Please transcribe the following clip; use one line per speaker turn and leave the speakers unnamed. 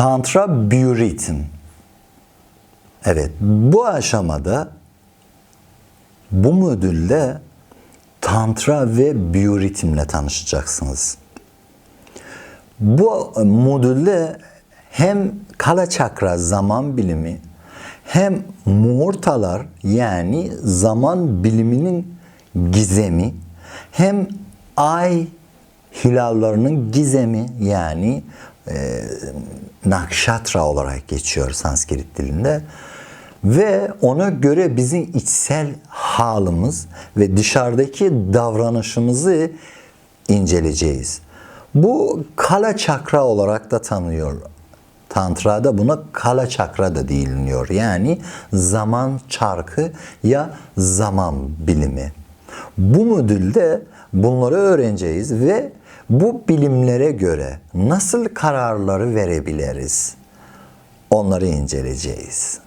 Tantra Biyoritim. Evet, bu aşamada bu modülde Tantra ve biyoritimle tanışacaksınız. Bu modülde hem kala çakra zaman bilimi hem muhurtalar yani zaman biliminin gizemi hem ay hilallarının gizemi yani e, nakşatra olarak geçiyor Sanskrit dilinde ve ona göre bizim içsel halimiz ve dışarıdaki davranışımızı inceleyeceğiz. Bu kala çakra olarak da tanıyor. Tantra'da buna kala çakra da deniliyor. Yani zaman çarkı ya zaman bilimi. Bu modülde bunları öğreneceğiz ve bu bilimlere göre nasıl kararları verebiliriz? Onları inceleyeceğiz.